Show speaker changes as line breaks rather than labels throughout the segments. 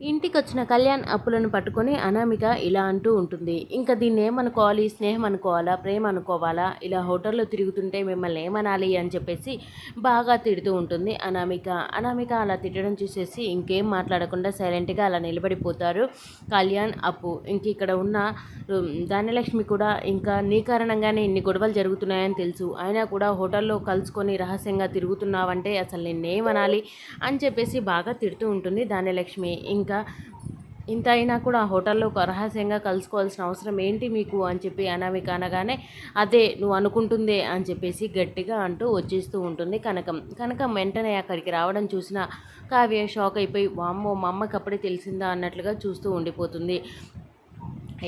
ఇంటికి వచ్చిన కళ్యాణ్ అప్పులను పట్టుకొని అనామిక ఇలా అంటూ ఉంటుంది. ఇంకా దీన్ని ఏమనుకోవాలి? స్నేహం అనుకోవాలా? ప్రేమ అనుకోవాలా? ఇలా హోటల్లో తిరుగుతుంటే మిమ్మల్ని ఏమనాలి? అని చెప్పేసి బాగా తిడుతూ ఉంటుంది అనామిక. అనామిక అలా తిట్టడం చూసేసి ఇంకేం మాట్లాడకుండా సైలెంట్గా అలా నిలబడిపోతారు కళ్యాణ్ అప్పు. ఇంక ఇక్కడ ఉన్న ధాన్యలక్ష్మి కూడా ఇంకా నీ కారణంగానే ఇన్ని గొడవలు జరుగుతున్నాయని తెలుసు. అయినా కూడా హోటల్లో కలుసుకొని రహస్యంగా తిరుగుతున్నావంటే అసలు నిన్నేమనాలి? అని చెప్పేసి బాగా తిడుతూ ఉంటుంది ధాన్యలక్ష్మి. ఇంకా ఇంకా ఇంత అయినా కూడా ఆ హోటల్లో ఒక రహస్యంగా కలుసుకోవాల్సిన అవసరం ఏంటి మీకు అని చెప్పి అనామిక అనగానే అదే నువ్వు అనుకుంటుందే అని చెప్పేసి గట్టిగా అంటూ వచ్చేస్తూ ఉంటుంది కనకం. కనకం వెంటనే అక్కడికి రావడం చూసిన కావ్య షాక్ అయిపోయి వామ్మో మా అమ్మకి అప్పుడే తెలిసిందా అన్నట్లుగా చూస్తూ ఉండిపోతుంది.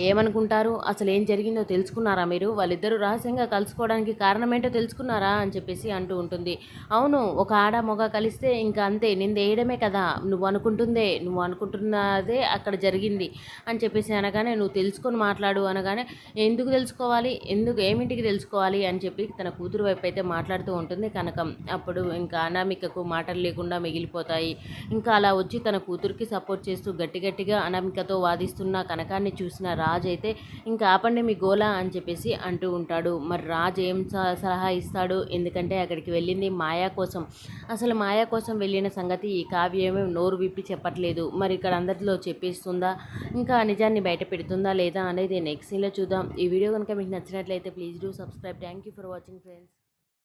ఏమనుకుంటారు? అసలు ఏం జరిగిందో తెలుసుకున్నారా మీరు? వాళ్ళిద్దరూ రహస్యంగా కలుసుకోవడానికి కారణం ఏంటో తెలుసుకున్నారా అని చెప్పేసి అంటూ ఉంటుంది. అవును ఒక ఆడ మొగ కలిస్తే ఇంకా అంతే నింద వేయడమే కదా. నువ్వు అనుకుంటుందే నువ్వు అనుకుంటున్నదే అక్కడ జరిగింది అని చెప్పేసి అనగానే నువ్వు తెలుసుకొని మాట్లాడు అనగానే ఎందుకు తెలుసుకోవాలి? ఎందుకు ఏమింటికి తెలుసుకోవాలి? అని చెప్పి తన కూతురు వైపు అయితే మాట్లాడుతూ ఉంటుంది కనకం. అప్పుడు ఇంకా అనామికకు మాటలు లేకుండా మిగిలిపోతాయి. ఇంకా అలా వచ్చి తన కూతురికి సపోర్ట్ చేస్తూ గట్టి గట్టిగా అనామికతో వాదిస్తున్న కనకాన్ని చూసిన రాజ్ అయితే ఇంకా ఆపండి మీ గోలా అని చెప్పేసి అంటూ ఉంటాడు. మరి రాజ్ ఏం స- సలహా ఇస్తాడు? ఎందుకంటే అక్కడికి వెళ్ళింది మాయా కోసం. అసలు మాయా కోసం వెళ్ళిన సంగతి ఈ కావ్యమే నోరు విప్పి చెప్పట్లేదు. మరి ఇక్కడ అందరిలో చెప్పేస్తుందా? ఇంకా నిజాన్ని బయట పెడుతుందా లేదా అనేది నెక్స్ట్ సీన్లో చూద్దాం. ఈ వీడియో కనుక మీకు నచ్చినట్లయితే please do subscribe thank you for watching friends